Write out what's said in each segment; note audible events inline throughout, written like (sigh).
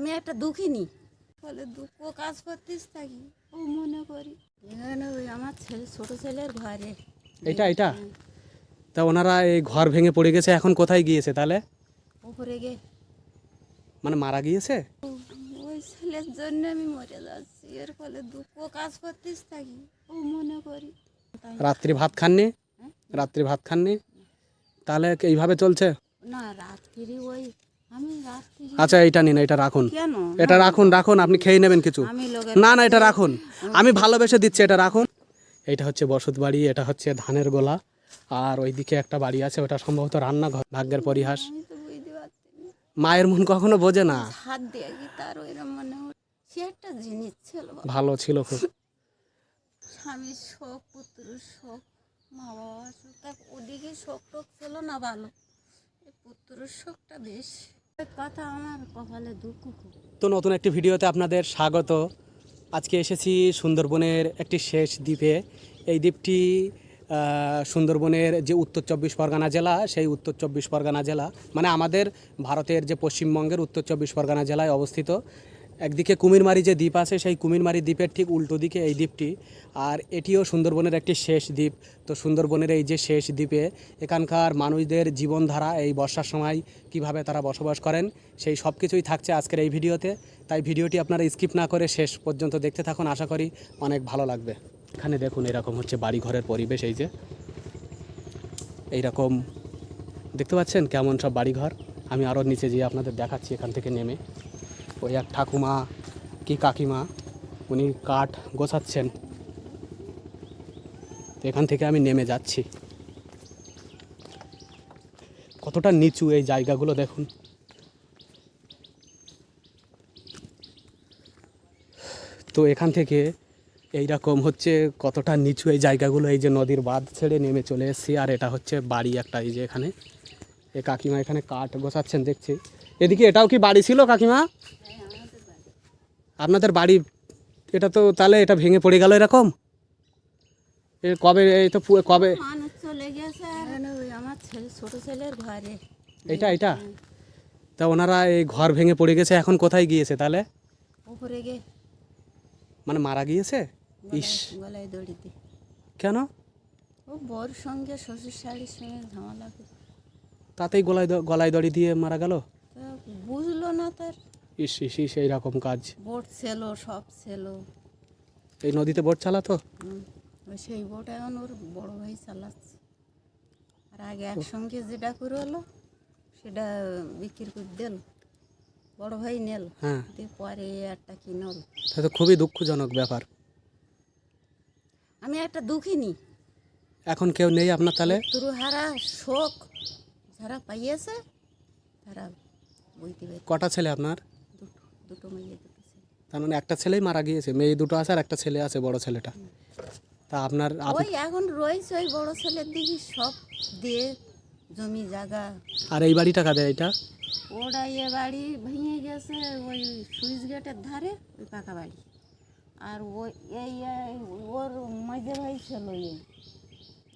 আমি একটা দুঃখিনী। বলে দুঃখ কাজ করতিস থাকি ও মনে করি। এখানে ওই আমার ছেলে ছোট ছেলের ঘরে। এটা এটা তা ওনারা এই ঘর ভেঙে পড়ে গেছে এখন কোথায় গিয়েছে তাহলে? উপরে গে মানে মারা গিয়েছে? ওই ছেলের জন্য আমি মরে যাচ্ছি। এর ফলে দুঃখ কাজ করতিস থাকি ও মনে করি। রাত্রি ভাত খাননি? রাত্রি ভাত খাননি? তাহলে এইভাবে চলছে? না রাত্রি ওই আচ্ছা এটা নিন এটা রাখুন। এটা রাখুন রাখুন আপনি খেয়ে নেবেন কিছু। না না এটা রাখুন। আমি ভালোবেসে দিচ্ছি এটা রাখুন। এটা হচ্ছে বসত বাড়ি এটা হচ্ছে ধানের গোলা। আর ওইদিকে একটা বাড়ি আছে ওটা সম্ভবত রান্নাঘর ভাগ্যের পরিহাস। মায়ের মন কখনো বোঝে না। ভালো ছিল খুব। স্বামীর শোক পুত্রের শোক মা বাবা শোক। ওদিকে শোক টোক ছিল না ভালো। এই পুত্রের শোকটা বেশি তো নতুন একটি ভিডিওতে আপনাদের স্বাগত। আজকে এসেছি সুন্দরবনের একটি শেষ দ্বীপে। এই দ্বীপটি সুন্দরবনের যে উত্তর চব্বিশ পরগনা জেলা, সেই উত্তর চব্বিশ পরগনা জেলা মানে আমাদের ভারতের যে পশ্চিমবঙ্গের উত্তর চব্বিশ পরগনা জেলায় অবস্থিত। একদিকে কুমিরমারি যে দ্বীপ আছে, সেই কুমিরমারি দ্বীপের ঠিক উল্টো দিকে এই দ্বীপটি। আর এটিও সুন্দরবনের একটি শেষ দ্বীপ। তো সুন্দরবনের এই যে শেষ দ্বীপে এখানকার মানুষদের জীবনধারা, এই বর্ষার সময় কীভাবে তারা বসবাস করেন, সেই সব কিছুই থাকছে আজকের এই ভিডিওতে। তাই ভিডিওটি আপনারা স্কিপ না করে শেষ পর্যন্ত দেখতে থাকুন, আশা করি অনেক ভালো লাগবে। এখানে দেখুন, এরকম হচ্ছে বাড়িঘরের পরিবেশ এই যে। এইরকম, দেখতে পাচ্ছেন কেমন সব বাড়িঘর? আমি আরও নিচে যেয়ে আপনাদের দেখাচ্ছি, এখান থেকে নেমে। ওই এক ঠাকুমা কি কাকিমা, উনি কাঠ গোছাচ্ছেন। তো এখান থেকে আমি নেমে যাচ্ছি। কতটা নিচু এই জায়গাগুলো দেখুন। তো এখান থেকে এই রকম হচ্ছে কতটা নিচু এই জায়গাগুলো, এই যে নদীর বাঁধ ছেড়ে নেমে চলে এসেছি, আর এটা হচ্ছে বাড়ি একটা এই যে এখানে। এই কাকিমা এখানে কাঠ গোছাচ্ছেন, দেখছি। এদিকে এটাও কি বাড়ি ছিল কাকিমা? আপনাদের বাড়ি এটা তো তাহলে এটা ভেঙে পড়ে গেল এরকম? এ কবে এই তো পু- কবে? মানুষ চলে গেছে। এখানে ওই আমার ছেলে ছোট ছেলের ঘরে। এটা এটা তা ওনারা এই ঘর ভেঙে পড়ে গেছে এখন কোথায় গিয়েছে তাহলে? উপরে গে মানে মারা গিয়েছে? ইস। গলায় গলায় দড়িতে। কেন? ও বর সঙ্গে শ্বশুর শাড়ির সঙ্গে ঝামেলা করে। তাতেই গলায় দ- গলায় দড়ি দিয়ে মারা গেল? তা বুঝলো না তার। ইস ইস রকম কাজ। বোট ছিল সব ছিল। এই নদীতে বোট চালাতো? সেই বোট এখন ওর বড় ভাই চালাচ্ছে। আর আগে একসঙ্গে যেটা করে হলো সেটা বিক্রি করে দিল। বড় ভাই নেল। হ্যাঁ। পরে একটা কিনল। তা তো খুবই দুঃখজনক ব্যাপার। আমি একটা দুঃখিনী। এখন কেউ নেই আপনার তাহলে তুরুহারা শোক যারা পাইয়েছে তারা বইতে কটা ছেলে আপনার? দুটো মেয়ে দুটো ছেলে। তার মানে একটা ছেলেই মারা গিয়েছে মেয়ে দুটো আছে আর একটা ছেলে আছে বড় ছেলেটা। তা আপনার আপ- ওই এখন রয়েছে ওই বড় ছেলের দিকে সব দিয়ে জমি জায়গা। আর এই বাড়িটা কাদের এটা? ওরা এ বাড়ি ভেঙে গেছে ওই সুইচ গেটের ধারে ওই পাকা বাড়ি। আর ওই এই এই ওর মাঝে ভাই ছিল এই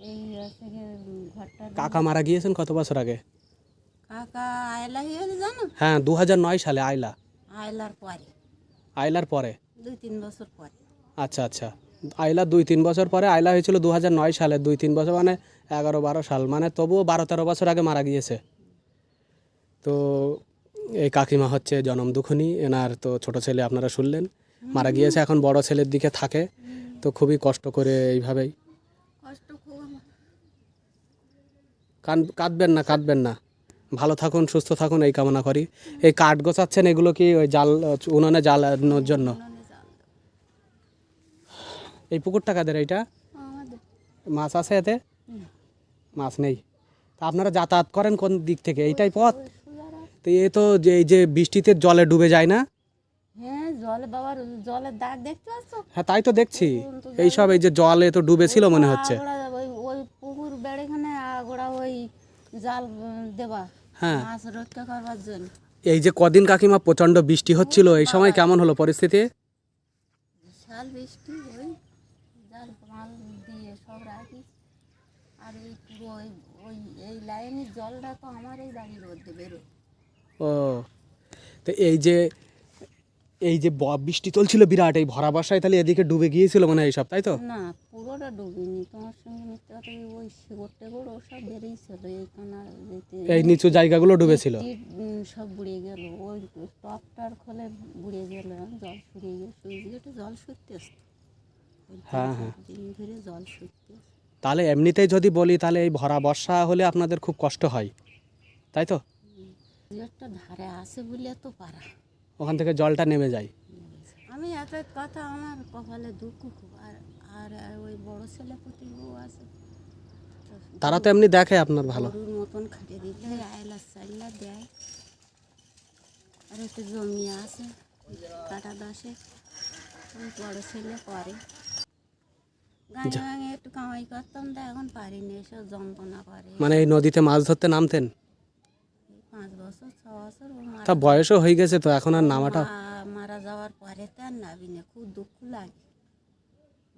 এই আছে গিয়ে ঘরটা কাকা মারা গিয়েছেন কত বছর আগে? কাকা আয়লা হয়েছে জানো? হ্যাঁ দু নয় সালে আইলা আয়লার পরে। আইলার পরে? দুই তিন বছর পরে। আচ্ছা আচ্ছা। আইলা দুই তিন বছর পরে আইলা হয়েছিল দু নয় সালে। দুই তিন বছর মানে এগারো বারো সাল। মানে তবুও বারো তেরো বছর আগে মারা গিয়েছে। তো এই কাকিমা হচ্ছে জনম দুখনি। এনার তো ছোট ছেলে আপনারা শুনলেন। মারা গিয়েছে এখন বড় ছেলের দিকে থাকে। তো খুবই কষ্ট করে এইভাবেই। কাঁদবেন না কাঁদবেন না। ভালো থাকুন সুস্থ থাকুন এই কামনা করি। এই কাঠ গোছাচ্ছেন এগুলো কি ওই জাল উনুনে জ্বালানোর জন্য। এই পুকুরটা কাদের এইটা মাছ আছে এতে? মাছ নেই। তা আপনারা যাতায়াত করেন কোন দিক থেকে? এইটাই পথ? তো এ তো যে এই যে বৃষ্টিতে জলে ডুবে যায় না? হ্যাঁ জলে বাবার জলের দাগ দেখতে পাচ্ছ? হ্যাঁ তাই তো দেখছি। এইসব এই যে জলে তো ডুবেছিল মনে হচ্ছে। ওই ওই পুকুর বেড়েখানে আগোড়া ওই জাল দেবা হ্যাঁ। মাছ রক্ষা করবার জন্য। এই যে কদিন কাকিমা প্রচণ্ড বৃষ্টি হচ্ছিল এই সময় কেমন হলো পরিস্থিতি? বিশাল বৃষ্টি ওই জাল মাল দিয়ে সব রাখি। আর এই পুরো ওই ওই এই লাইনের জলটা তো আমার এই বাড়ির মধ্যে বেরোয়। ও তো এই যে এই যে বৃষ্টি চলছিল বিরাট এই ভরা বর্ষায় তাহলে এদিকে ডুবে গিয়েছিল মানে এইসব তাই তো? না পুরোটা ডুবিনি। তোমার সঙ্গে মিথ্যে কথা বলি, ওই শিকড় টেকড় ওসব বেরিয়েছিল এই কানা যেতে এই নিচু জায়গাগুলো ডুবেছিল? উম, সব বুড়িয়ে গেল। ওই টপটার খোলে বুড়িয়ে গেল জল ফুরিয়ে গেল সুইচ গেটে জল সত্যি আসতো হ্যাঁ, হ্যাঁ। দিন ধরে জল সত্যি তাহলে এমনিতেই যদি বলি তাহলে এই ভরা বর্ষা হলে আপনাদের খুব কষ্ট হয়। তাই তো? একটা ধারে আছে বলে তো পারা। ওখান থেকে জলটা নেমে যায়। আমি এত কথা আমার কপালে দুঃখ খুব। আর আর ওই বড় ছেলে প্রতি বউ আছে। তারা তো এমনি দেখে আপনার ভালো। গরুর মতন খাটিয়ে দিতে আয়লা চাইলা দেয়। আর একটু জমি আছে কাটা দশে। ওই বড় ছেলে করে গাঁয়ে গাঁয়ে একটু কামাই করতাম তা এখন পারিনি এসব যন্ত্রণা করে। মানে এই নদীতে মাছ ধরতে নামতেন? পাঁচ বছর ছ বছর ও মারা তা বয়সও হয়ে গেছে তো এখন আর নামাটা মারা যাওয়ার পরে তো আর নাবি না খুব দুঃখ লাগে।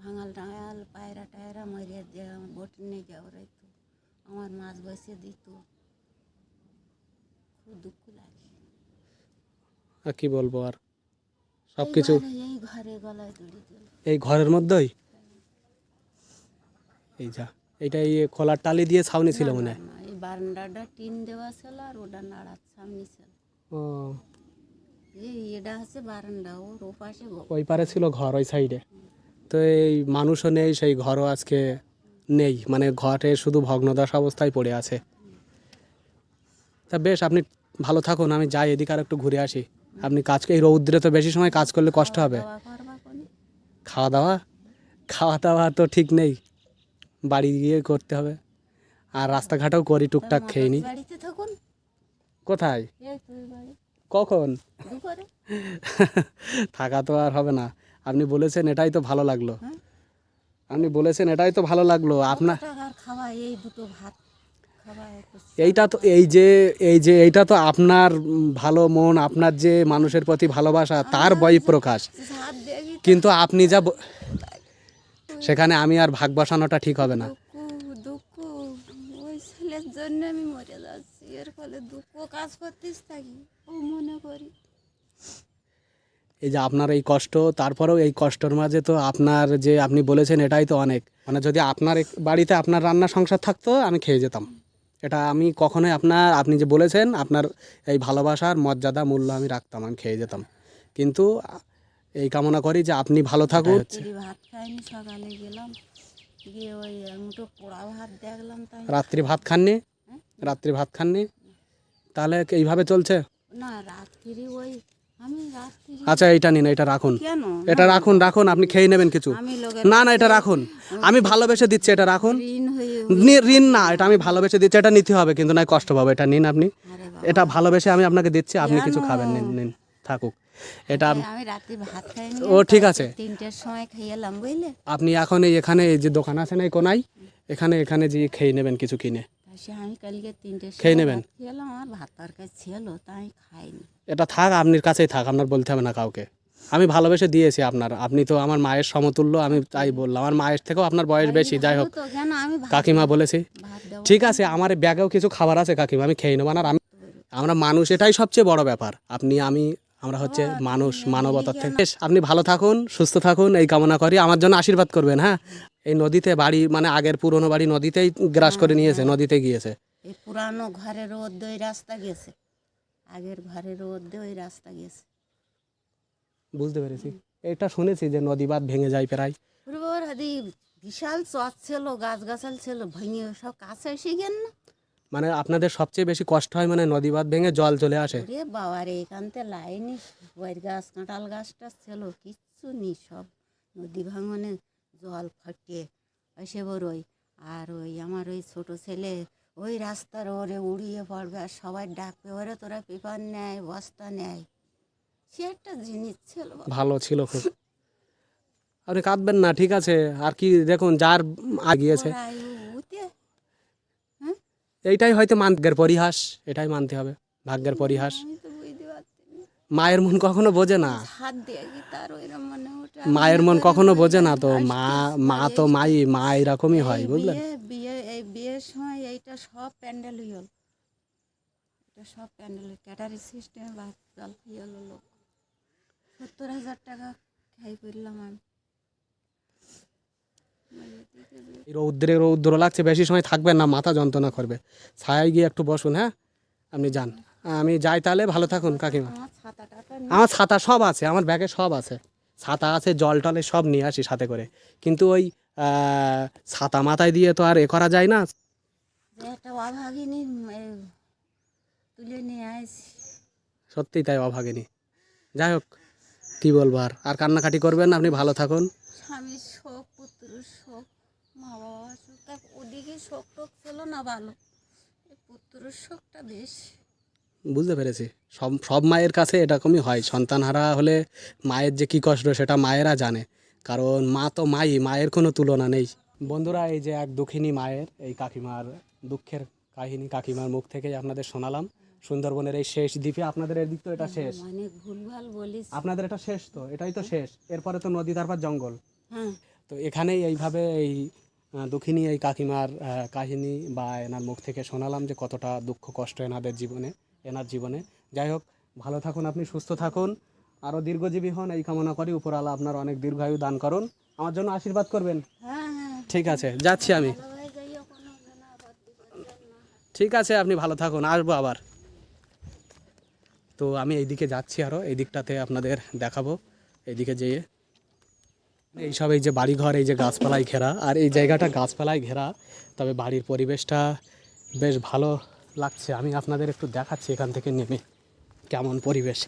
ভাঙাল টাঙাল পায়রা টায়রা মরিয়ে দিয়ে বোট নিয়ে যাওয়ার তো আমার মাছ বসিয়ে দিত। খুব দুঃখ লাগে। আর কি বলব আর? সব কিছু এই ঘরে গলায় দড়ি এই ঘরের মধ্যেই? এই যা এইটা এই খোলার টালি দিয়ে ছাউনি ছিল মনে হয়? এই বারান্দাটা টিন দেওয়া ছিল আর ওটা নাড়ার সামনে ছিল। ও। এই এটা হচ্ছে বারান্দা ওর ওপাশে ওই পারে ছিল ঘর ওই সাইডে তো এই মানুষও নেই সেই ঘরও আজকে নেই। মানে ঘরে শুধু ভগ্নদশ অবস্থায় পড়ে আছে। তা বেশ আপনি ভালো থাকুন আমি যাই এদিকে আর একটু ঘুরে আসি। আপনি কাজ এই রৌদ্রে তো বেশি সময় কাজ করলে কষ্ট হবে। খাওয়া দাওয়া খাওয়া দাওয়া? তো ঠিক নেই। বাড়ি গিয়ে করতে হবে। আর রাস্তাঘাটেও করি টুকটাক খেয়ে নিই কোথায়? কখন? (laughs) থাকা তো আর হবে না। আপনি বলেছেন এটাই তো ভালো লাগল? আপনি বলেছেন এটাই তো ভালো লাগল। আপনার খাওয়া এই দুটো ভাত এইটা তো এই যে এই যে এইটা তো আপনার ভালো মন আপনার যে মানুষের প্রতি ভালোবাসা তার বই প্রকাশ। কিন্তু আপনি যা সেখানে আমি আর ভাগ বসানোটা ঠিক হবে না। জন্য আমি মরে যাচ্ছি। এর ফলে দুঃখ কাজ থাকি ও মনে করি এই যে আপনার এই কষ্ট তারপরেও এই কষ্টর মাঝে তো আপনার যে আপনি বলেছেন এটাই তো অনেক। মানে যদি আপনার এক- বাড়িতে আপনার রান্না সংসার থাকতো আমি খেয়ে যেতাম। এটা আমি কখনোই আপনার আপনি যে বলেছেন আপনার এই ভালোবাসার মর্যাদা মূল্য আমি রাখতাম আমি খেয়ে যেতাম। কিন্তু এই কামনা করি যে আপনি ভালো থাকুন। রাত্রি ভাত খাইনি সকালে গেলাম গিয়ে ওই মুঠো পোড়া ভাত দেখলাম তাই। রাত্রি ভাত খাননি? রাত্রি ভাত খাননি? তাহলে এইভাবে চলছে? না রাত্রি ওই আচ্ছা এটা নিন এটা রাখুন। এটা রাখুন রাখুন আপনি খেয়ে নেবেন কিছু। না না এটা রাখুন। আমি ভালোবেসে দিচ্ছি এটা রাখুন। ঋণ নি- এটা আমি ভালোবেসে দিচ্ছি এটা নিতে হবে কিন্তু নয় কষ্ট পাবো এটা নিন আপনি। এটা ভালোবেসে আমি আপনাকে দিচ্ছি আপনি কিছু খাবেন নিন নিন থাকুক। এটা আমি রাত্রি ভাত খাইনি ও ঠিক আছে। তিনটের সময় বুঝলে? আপনি এখন এখানে এই যে দোকান আছে না এই কোনায় এখানে এখানে যে খেয়ে নেবেন কিছু কিনে। সে আমি কালকে তিনটের খেয়ে নেবেন? খেলাম আমার ভাত তরকারি ছিল তাই খাইনি। এটা থাক আপনার কাছেই থাক আপনার বলতে হবে না কাউকে। আমি ভালোবেসে দিয়েছি আপনার আপনি তো আমার মায়ের সমতুল্য আমি তাই বললাম। আমার মায়ের থেকেও আপনার বয়স বেশি যাই হোক। কাকিমা বলেছি ঠিক আছে আমার ব্যাগেও কিছু খাবার আছে কাকিমা আমি খেয়ে নেব। না আর আমি আমরা মানুষ এটাই সবচেয়ে বড় ব্যাপার। আপনি আমি আমরা হচ্ছে মানুষ মানবতার থেকে। বেশ, আপনি ভালো থাকুন সুস্থ থাকুন এই কামনা করি। আমার জন্য আশীর্বাদ করবেন হ্যাঁ? এই নদীতে বাড়ি মানে আগের পুরনো বাড়ি নদীতেই গ্রাস করে নিয়েছে নদীতে গিয়েছে। এই পুরানো ঘরের রোদ্দে ওই রাস্তা গেছে। আগের ঘরের রোদ্দে ওই রাস্তা গেছে। বুঝতে পেরেছি। এটা শুনেছি যে নদী বাঁধ ভেঙে যায় প্রায়। ওরে বাবার হাদি বিশাল চট ছিল গাছ গাছাল ছিল ভেঙে সব কাছে এসে গেল না? মানে আপনাদের সবচেয়ে বেশি কষ্ট হয় মানে নদী বাঁধ ভেঙে জল চলে আসে? ওরে বাবারে এখানতে লাইনি বইয়ের গাছ কাঁঠাল গাছটা ছিল কিচ্ছু নি সব। নদী ভাঙনে জল ফাটিয়ে এসে বড়ই আর ওই আমার ওই ছোট ছেলে ওই রাস্তার ওরে উড়িয়ে পড়বে আর সবাই ডাকবে ওরে তোরা পেপার নেয় বস্তা নেয়। সে একটা জিনিস ছিল ভালো ছিল খুব। আপনি কাঁদবেন না ঠিক আছে। আর কি দেখুন যার আগিয়েছে। এই এইটাই হয়তো ভাগ্যের পরিহাস এটাই মানতে হবে ভাগ্যের পরিহাস আমি তো বুঝতে পারছি না। মায়ের মন কখনো বোঝে না। মনে মায়ের মন কখনো বোঝে না তো মা মা তো মাই মা এরকমই হয় বুঝলেন? বিয়ে এই বিয়ের সময় এইটা সব প্যান্ডেল হইল এটা সব প্যান্ডেল ক্যাটারি সিস্টেম বা জল হইল লোক। সত্তর হাজার টাকা খাই করলাম আমি। এই রৌদ্রে রৌদ্র লাগছে বেশি সময় থাকবেন না মাথা যন্ত্রণা করবে। ছায়ায় গিয়ে একটু বসুন হ্যাঁ? আপনি যান। আমি যাই তাহলে ভালো থাকুন কাকিমা। আমার ছাতা আমার ছাতা সব আছে আমার ব্যাগে সব আছে। ছাতা আছে জল টলে সব নিয়ে আসি সাথে করে। কিন্তু ওই ছাতা মাথায় দিয়ে তো আর এ করা যায় না। যে একটা অভাগিনী এ, তুলে নিয়ে আসি সত্যিই তাই অভাগিনী। যাই হোক কী বলব আর? আর কান্নাকাটি করবেন আপনি ভালো থাকুন। স্বামীর শোক মা শোক। ওদিকে শোক টোক ছিল না ভালো এই পুত্রের শোকটা বেশি। বুঝতে পেরেছি। সব সব মায়ের কাছে এরকমই হয়। সন্তান হারা হলে মায়ের যে কী কষ্ট সেটা মায়েরা জানে। কারণ মা তো মাই মায়ের কোনো তুলনা নেই। বন্ধুরা এই যে এক দুঃখিনী মায়ের এই কাকিমার দুঃখের কাহিনী কাকিমার মুখ থেকেই আপনাদের শোনালাম। সুন্দরবনের এই শেষ দ্বীপে আপনাদের এর দিক তো এটা শেষ। অনেক ভুলভাল বলিস। আপনাদের এটা শেষ তো? এটাই তো শেষ। এরপরে তো নদী তারপর জঙ্গল। হ্যাঁ। তো এখানেই এইভাবে এই দুঃখিনী এই কাকিমার কাহিনী বা এনার মুখ থেকে শোনালাম যে কতটা দুঃখ কষ্ট এনাদের জীবনে। এনার জীবনে। যাই হোক ভালো থাকুন আপনি সুস্থ থাকুন। আরও দীর্ঘজীবী হন এই কামনা করি। উপরালা আপনার অনেক দীর্ঘায়ু দান করুন। আমার জন্য আশীর্বাদ করবেন? হ্যাঁ হ্যাঁ। ঠিক আছে যাচ্ছি আমি। ঠিক আছে আপনি ভালো থাকুন আসব আবার। তো আমি এইদিকে যাচ্ছি আরও এই দিকটাতে আপনাদের দেখাবো। এইদিকে যেয়ে এইসব এই যে বাড়িঘর এই যে গাছপালায় ঘেরা। আর এই জায়গাটা গাছপালায় ঘেরা তবে বাড়ির পরিবেশটা বেশ ভালো। লাগছে। আমি আপনাদের একটু দেখাচ্ছি এখান থেকে নেমে কেমন পরিবেশ।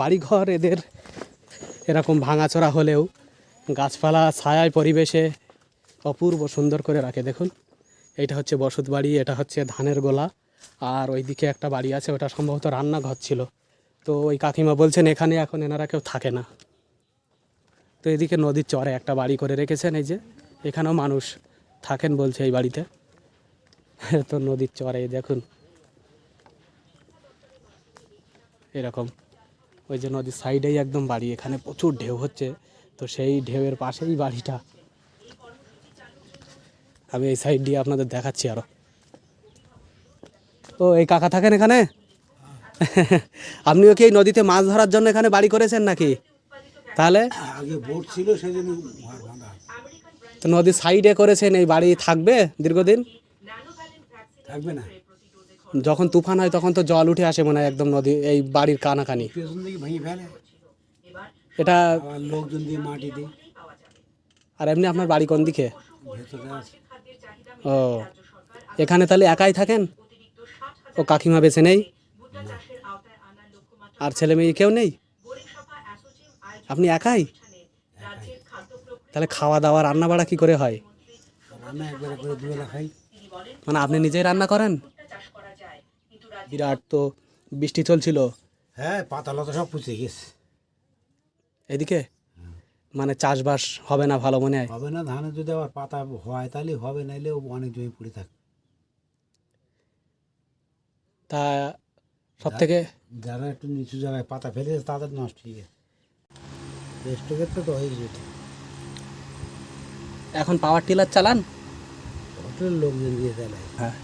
বাড়িঘর এদের এরকম ভাঙাচোরা হলেও গাছপালা ছায়ায় পরিবেশে অপূর্ব সুন্দর করে রাখে। দেখুন, এটা হচ্ছে বসত বাড়ি, এটা হচ্ছে ধানের গোলা, আর ওইদিকে একটা বাড়ি আছে, ওটা সম্ভবত রান্নাঘর ছিল। তো ওই কাকিমা বলছেন, এখানে এখন এনারা কেউ থাকে না। তো এদিকে নদীর চরে একটা বাড়ি করে রেখেছেন, এই যে এখানেও মানুষ থাকেন বলছে এই বাড়িতে। (laughs) তো নদীর চরে দেখুন। এরকম। ওই যে নদীর সাইডেই একদম বাড়ি এখানে প্রচুর ঢেউ হচ্ছে। তো সেই ঢেউয়ের পাশেই বাড়িটা। আমি এই সাইড দিয়ে আপনাদের দেখাচ্ছি আরও। ও এই কাকা থাকেন এখানে? (laughs) আপনিও কি এই নদীতে মাছ ধরার জন্য এখানে বাড়ি করেছেন নাকি? তাহলে? ছিল তো নদীর সাইডে করেছেন এই বাড়ি থাকবে দীর্ঘদিন? থাকবে না। যখন তুফান হয় তখন তো জল উঠে আসে মনে হয় একদম নদী এই বাড়ির কানাকানি। পেছন দিকে ভেঙে ফেলে। এটা আবার লোকজন দিয়ে মাটি দিই আর এমনি আপনার বাড়ি কোন দিকে? ভেতরে আছে। ও এখানে তাহলে একাই থাকেন? ও কাকিমা বেছে নেই? আর ছেলে মেয়ে কেউ নেই? আপনি একাই? তাহলে খাওয়া দাওয়া রান্না বাড়া কি করে হয়? রান্না একবারে করে দুবেলা খাই। মানে আপনি নিজেই রান্না করেন? বিরাট তো বৃষ্টি চলছিল। হ্যাঁ পাতা লতা সব পুচে গেছে। এদিকে? মানে চাষবাস হবে না ভালো মনে হয়? হবে না ধানে যদি আবার পাতা হয় তাহলে হবে নাইলে অনেক জমি পড়ে থাকে। তা সব থেকে যারা একটু নিচু জায়গায় পাতা ফেলে তাদের নষ্ট হয়ে গেছে। তো হয়ে যেত। এখন পাওয়ার টিলার চালান? হোটেলের লোকজন দিয়ে চালায় হ্যাঁ।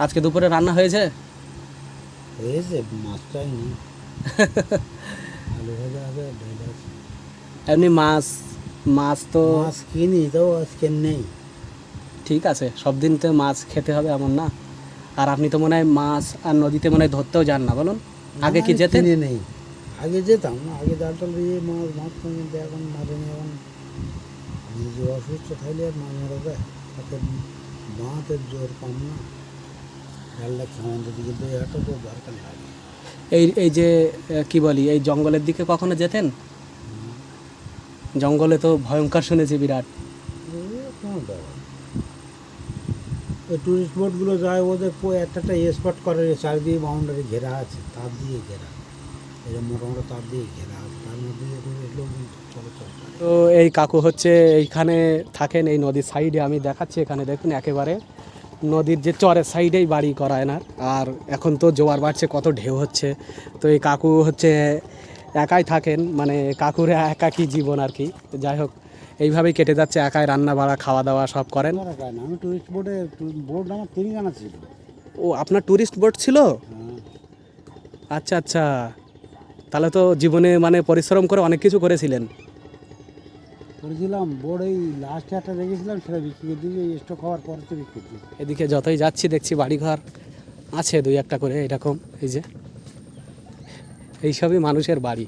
আজকে দুপুরে রান্না হয়েছে? হয়েছে মাছ চাইনি (laughs) আলু ভাজা আছে এমনি মাছ মাছ তো মাছ কিনি তাও আজকে নেই। ঠিক আছে সব দিন তো মাছ খেতে হবে এমন না। আর আপনি তো মনে হয় মাছ আর নদীতে মনে হয় ধরতেও যান না বলুন। আগে কি যেতে নেই। আগে যেতাম না আগে জাল টাল দিয়ে মাছ কিন্তু এখন মারে এখন নিজে অসুস্থ থাকলে আর মাছ মারা যায়। তাতে বাঁধের জোর কম না। এটা দরকার লাগে এই এই যে কি বলি এই জঙ্গলের দিকে কখনো যেতেন? জঙ্গলে তো ভয়ঙ্কর শুনেছি বিরাট। টুরিস্ট বোটগুলো যায় ওদের একটা একটা স্পট করে চারিদিকে বাউন্ডারি ঘেরা আছে তার দিয়ে ঘেরা। এই যে মোটা মোটা তার দিয়ে ঘেরা আছে তার মধ্যে লোকজন চলাচল তো এই কাকু হচ্ছে এইখানে থাকেন এই নদীর সাইডে। আমি দেখাচ্ছি এখানে দেখুন একেবারে নদীর যে চরের সাইডেই বাড়ি করা এনার। আর এখন তো জোয়ার বাড়ছে কত ঢেউ হচ্ছে। তো এই কাকু হচ্ছে একাই থাকেন মানে কাকুর একাকী জীবন আর কি। যাই হোক এইভাবেই কেটে যাচ্ছে একাই রান্না বাড়া খাওয়া দাওয়া সব করেন। না না, আমি টুরিস্ট বোটে বোট আমার ছিল। ও আপনার ট্যুরিস্ট বোট ছিল? হ্যাঁ। আচ্ছা আচ্ছা। তাহলে তো জীবনে মানে পরিশ্রম করে অনেক কিছু করেছিলেন। করেছিলাম বড় এই লাস্ট একটা রেখেছিলাম সেটা বিক্রি করে দিয়ে স্টক হওয়ার পর তো বিক্রি করে এদিকে যতই যাচ্ছি, দেখছি বাড়িঘর আছে দুই একটা করে, এরকম, এই যে। এইসবই মানুষের বাড়ি।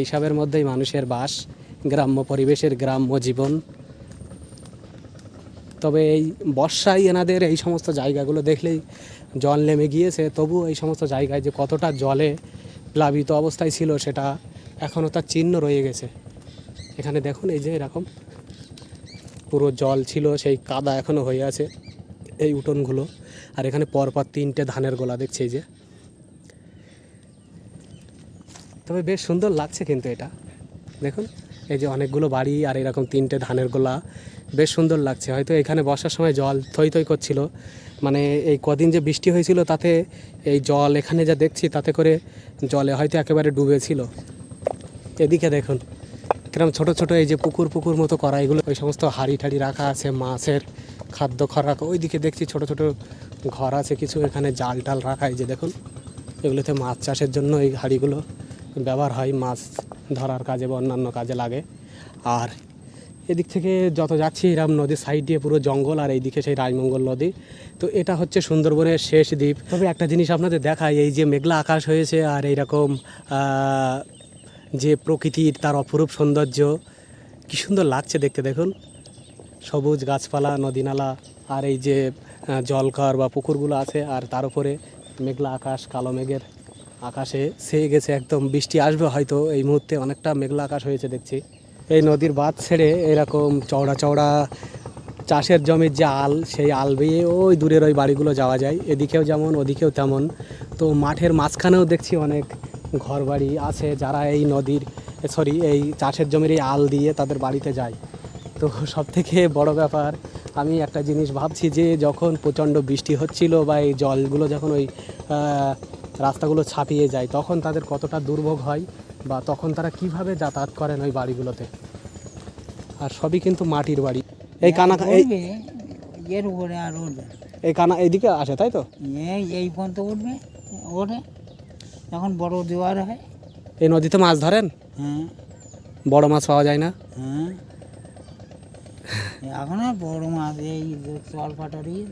এইসবের মধ্যেই মানুষের বাস, গ্রাম্য পরিবেশের গ্রাম্য জীবন। তবে এই বর্ষায় এনাদের এই সমস্ত জায়গাগুলো দেখলেই জল নেমে গিয়েছে তবু এই সমস্ত জায়গায় যে কতটা জলে প্লাবিত অবস্থায় ছিল, সেটা এখনও তার চিহ্ন রয়ে গেছে। এখানে দেখুন, এই যে এরকম পুরো জল ছিল, সেই কাদা এখনও হয়ে আছে এই উঠোনগুলো। আর এখানে পরপর তিনটে ধানের গোলা দেখছি এই যে। তবে বেশ সুন্দর লাগছে কিন্তু এটা। দেখুন, এই যে অনেকগুলো বাড়ি আর এরকম তিনটে ধানের গোলা, বেশ সুন্দর লাগছে। হয়তো এখানে বর্ষার সময় জল থই থই করছিল। মানে এই কদিন যে বৃষ্টি হয়েছিল, তাতে এই জল এখানে যা দেখছি, তাতে করে জলে হয়তো একেবারে ডুবেছিল। এদিকে দেখুন। কিরম ছোট ছোট এই যে পুকুর পুকুর মতো করা, এগুলো ওই সমস্ত হাড়ি টাড়ি রাখা আছে, মাছের খাদ্য খরাক ওইদিকে দেখছি ছোট ছোট ঘর আছে, কিছু এখানে জাল টাল রাখা, এই যে দেখুন, এগুলোতে মাছ চাষের জন্য এই হাঁড়িগুলো ব্যবহার হয়, মাছ ধরার কাজে বা অন্যান্য কাজে লাগে। আর এদিক থেকে যত যাচ্ছি এরম নদীর সাইড দিয়ে পুরো জঙ্গল, আর এইদিকে সেই রাজমঙ্গল নদী। তো এটা হচ্ছে সুন্দরবনের শেষ দ্বীপ। তবে একটা জিনিস আপনাদের দেখায় এই যে মেঘলা আকাশ হয়েছে, আর এইরকম যে প্রকৃতির তার অপরূপ সৌন্দর্য, কি সুন্দর লাগছে দেখতে দেখুন। সবুজ গাছপালা নদী নালা আর এই যে জলকর বা পুকুরগুলো আছে, আর তার উপরে মেঘলা আকাশ, কালো মেঘের আকাশে সেয়ে গেছে একদম। বৃষ্টি আসবে হয়তো এই মুহূর্তে, অনেকটা মেঘলা আকাশ হয়েছে দেখছি। এই নদীর বাঁধ ছেড়ে এরকম চওড়া চওড়া চাষের জমির যে আল, সেই আল বেয়ে ওই দূরের ওই বাড়িগুলো যাওয়া যায়। এদিকেও যেমন, ওদিকেও তেমন। তো মাঠের মাঝখানেও দেখছি অনেক ঘরবাড়ি আছে যারা এই নদীর সরি এই চাষের জমির এই আল দিয়ে তাদের বাড়িতে যায়। তো সব থেকে বড় ব্যাপার আমি একটা জিনিস ভাবছি যে যখন প্রচণ্ড বৃষ্টি হচ্ছিল বা এই জলগুলো যখন ওই রাস্তাগুলো ছাপিয়ে যায় তখন তাদের কতটা দুর্ভোগ হয় বা তখন তারা কীভাবে যাতায়াত করেন ওই বাড়িগুলোতে? আর সবই কিন্তু মাটির বাড়ি। এই কানা এই এর উপরে আর উঠবে এই কানা এইদিকে আসে তাই তো? এই এই পর্যন্ত উঠবে ওঠে। যখন বড় জোয়ার হয় এই নদীতে মাছ ধরেন? হ্যাঁ। বড় মাছ পাওয়া যায় না? হ্যাঁ। এখন আর বড় মাছ এই চল পাটারি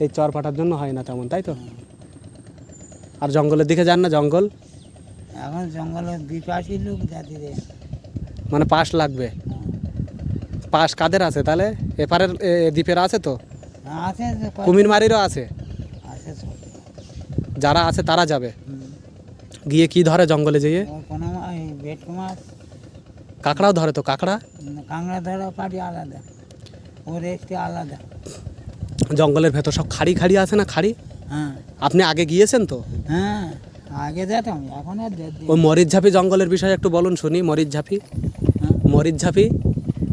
এই চর পাটার জন্য হয় না তেমন তাই তো? আর জঙ্গলের দিকে যান না জঙ্গল? এখন জঙ্গলের বিপাশী লোক জাতি রে মানে পাশ লাগবে। পাশ কাদের আছে তাহলে? এপারের এ, দ্বীপের আছে তো? আছে যে কয়- কুমিরমারিরও আছে। যারা আছে তারা যাবে। গিয়ে কি ধরে জঙ্গলে যেয়ে? কাঁকড়াও ধরে তো কাঁকড়া? কাঁকড়া ধরা পাটি আলাদা। ওর একটু আলাদা। জঙ্গলের ভেতর সব খাড়ি খাড়ি আছে না খাড়ি? হ্যাঁ। আপনি আগে গিয়েছেন তো? হ্যাঁ আগে যেতাম এখন আর ওই মরিচঝাপি জঙ্গলের বিষয়ে একটু বলুন শুনি মরিচঝাপি হ্যাঁ। মরিচঝাপি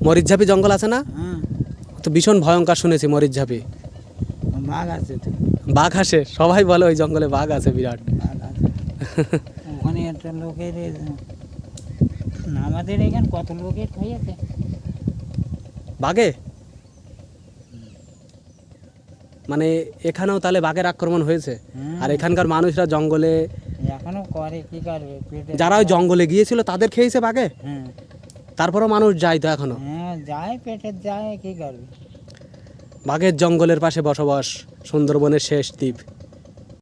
মরিচঝাপি জঙ্গল আছে না? হ্যাঁ। তো ভীষণ ভয়ঙ্কর শুনেছি মরিচঝাপি বাঘ আছে তো। বাঘ আসে সবাই বলে ওই জঙ্গলে বাঘ আছে বিরাট। ওখানে একটা লোকের আমাদের এখানে কত লোকের খাইয়েছে বাঘে? মানে এখানেও তাহলে বাঘের আক্রমণ হয়েছে। আর এখানকার মানুষরা জঙ্গলে এখনও করে কি করবে? যারা ওই জঙ্গলে গিয়েছিল তাদের খেয়েছে বাঘে? হ্যাঁ। তারপরেও মানুষ যায় তো এখনও? হ্যাঁ যায় পেটে যায় কি করবে? বাঘের জঙ্গলের পাশে বসবাস সুন্দরবনের শেষ দ্বীপ।